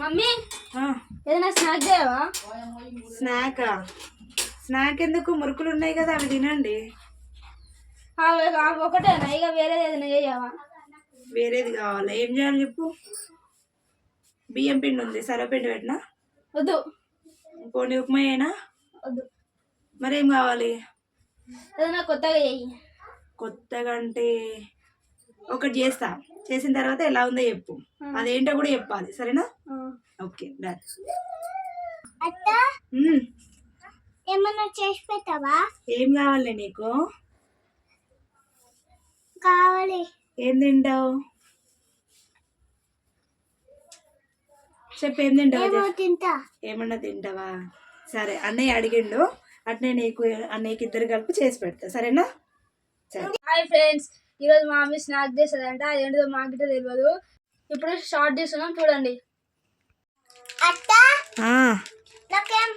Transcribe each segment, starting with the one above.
Mummy ఏదైనా snack చేయవా? స్నాకా snack ఎందుకు? మురుకులు ఉన్నాయి కదా అవి తినండి. ఒకటేనా? ఇక వేరేది ఏదైనా చేయవా? వేరేది కావాలి? ఏం చేయాలి చెప్పు? బియ్యం పిండి ఉంది సర్వపిండి పెట్టినా? వద్దు. పోనీ ఉప్మా అయినా వద్దు. మరేం కావాలి? ఏదైనా కొత్తగా చెయ్యి. కొత్తగా అంటే ఒకటి చేస్తా. చేసిన తర్వాత ఎలా ఉందో చెప్పు. అదేంటో కూడా చెప్పాలి. సరేనా? Okay done. ఏమన్నా చేసి పెట్టావా? ఏం కావాలి నీకు? కావాలి. ఏం తింటావు? చెప్పు ఏం తింటావు. తింటా. ఏమన్నా తింటావా? సరే అన్నయ్య అడిగిండు. అట్నే నీకు అన్నయ్యకి ఇద్దరు కలిపి చేసి పెడతా. సరేనా? సరే. Hi friends. ఈరోజు మా మమ్మీ స్నాక్ చేస్తుందంట అదేంటిదో మాకు తెలియదు ఇప్పుడు షార్ట్ తీస్తున్నాం చూడండి. అత్త నాకేం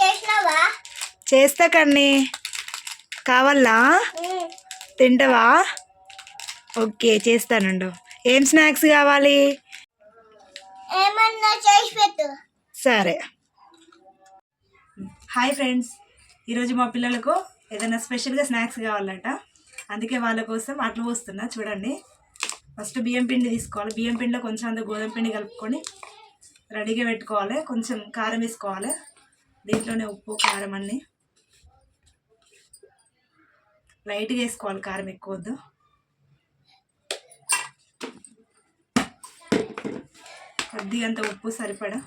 చేసినావా? చేస్తా కన్నీ. కావాలా? తింటావా? ఓకే చేస్తానండు ఏం స్నాక్స్ కావాలి? ఏమన్నా చేసి పెట్టు. సరే. హాయ్ ఫ్రెండ్స్ ఈరోజు మా పిల్లలకు ఏదైనా స్పెషల్గా స్నాక్స్ కావాలంట. అందుకే వాళ్ళ కోసం అట్లు పోస్తున్నా. చూడండి. ఫస్ట్ బియ్యం పిండి తీసుకోవాలి. బియ్యం పిండిలో కొంచెం అంత గోధుమ పిండి కలుపుకొని రెడీగా పెట్టుకోవాలి. కొంచెం కారం వేసుకోవాలి. దీంట్లోనే ఉప్పు కారం అన్నీ. లైట్గా వేసుకోవాలి. కారం ఎక్కువ వద్దు. కొద్దిగా అంత ఉప్పు సరిపడా.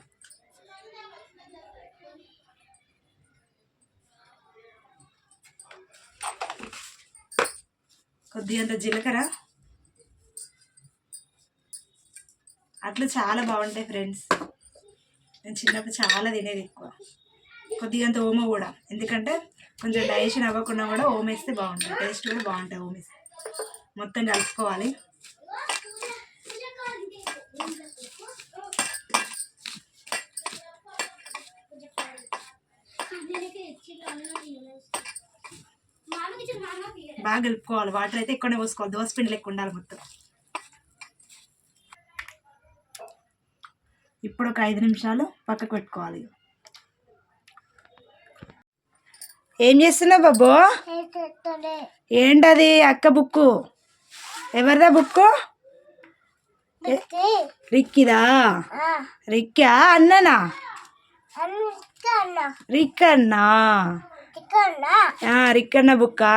కొద్దిగంత జీలకర్ర. అట్లా చాలా బాగుంటాయి ఫ్రెండ్స్. నేను చిన్నప్పుడు చాలా తినేది ఎక్కువ. కొద్దిగా అంత ఓమ కూడా. ఎందుకంటే కొంచెం డైజెషన్ అవ్వకుండా కూడా ఓమ వేస్తే బాగుంటుంది టేస్ట్ కూడా బాగుంటుంది ఓమ మొత్తం కలుపుకోవాలి. బాగా కలుపుకోవాలి. వాటర్ అయితే ఎక్కువనే పోసుకోవాలి. దోశ పిండి లెక్క ఉండాలి మొత్తం. ఇప్పుడు ఒక ఐదు నిమిషాలు పక్కకు పెట్టుకోవాలి. ఏం చేస్తున్నావు బాబు? ఏంటది అక్క బుక్కు? ఎవరిదా బుక్కు? రిక్కిదా? రిక్కా అన్ననా? రిక్కన్నా? రిక్కన్న బుక్కా?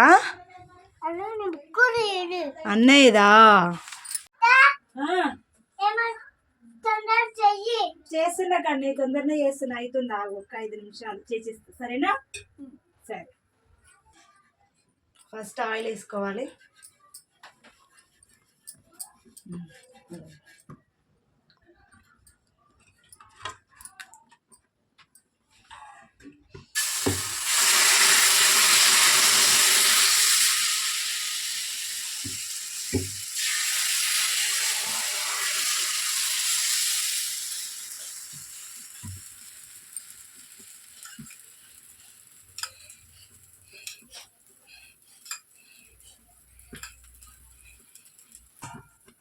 అన్నయ్యదా? చేస్తున్నా కండి తొందరనే చేస్తున్నా. అవుతుంది ఆ ఒక ఐదు నిమిషాలు. చేసేస్తా. సరేనా? సరే. ఫస్ట్ ఆయిల్ వేసుకోవాలి.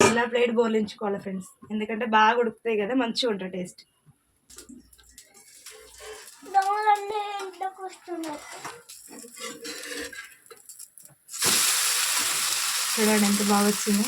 ఇలా ప్లేట్ బోలించుకోవాలి ఫ్రెండ్స్. ఎందుకంటే బాగా ఉడుకుతాయి కదా మంచిగా ఉంటుంది టేస్ట్. చూడండి ఎంత బాగా వచ్చిందో.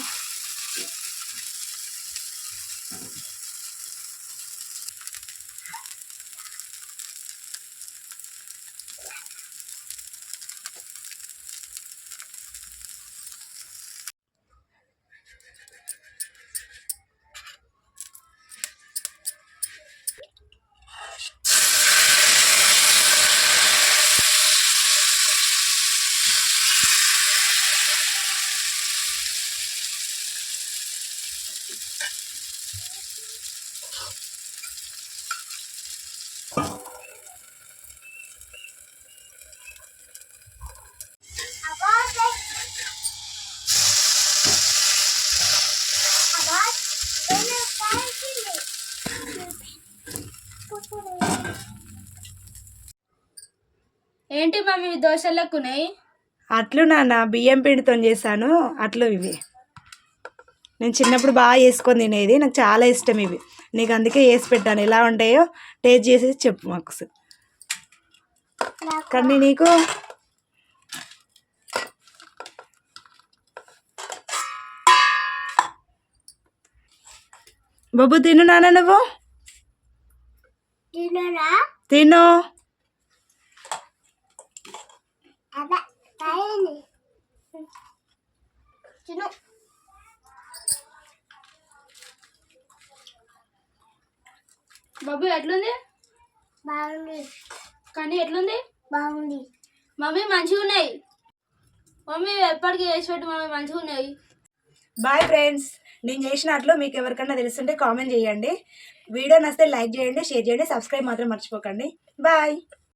ఏంటి మమ్మీ దోశలకు ఉన్నాయి? అట్లు నాన్న బియ్యం పిండితో చేశాను. అట్లు ఇవి. నేను చిన్నప్పుడు బాగా చేసుకొని తినేది. నాకు చాలా ఇష్టం ఇవి. నీకు అందుకే వేసి పెట్టాను. ఎలా ఉంటాయో టేస్ట్ చేసి చెప్పు మాకు. కానీ నీకు. బాబు తిను నాన్న నువ్వు. తినరా తిను. తాయండి తిను బాబు ఎట్లుంది బాగుంది కానీ ఎట్లుంది బాగుంది మమ్మీ మంచిగా ఉన్నాయి మమ్మీ ఎప్పటికీ వేసి పెట్టి మమ్మీ మంచిగా ఉన్నాయి బాయ్ ఫ్రెండ్స్ నేను చేసినట్లు మీకు ఎవరికైనా తెలుస్తుంటే కామెంట్ చేయండి. వీడియో నచ్చితే లైక్ చేయండి షేర్ చేయండి సబ్స్క్రైబ్ మాత్రం మర్చిపోకండి. బాయ్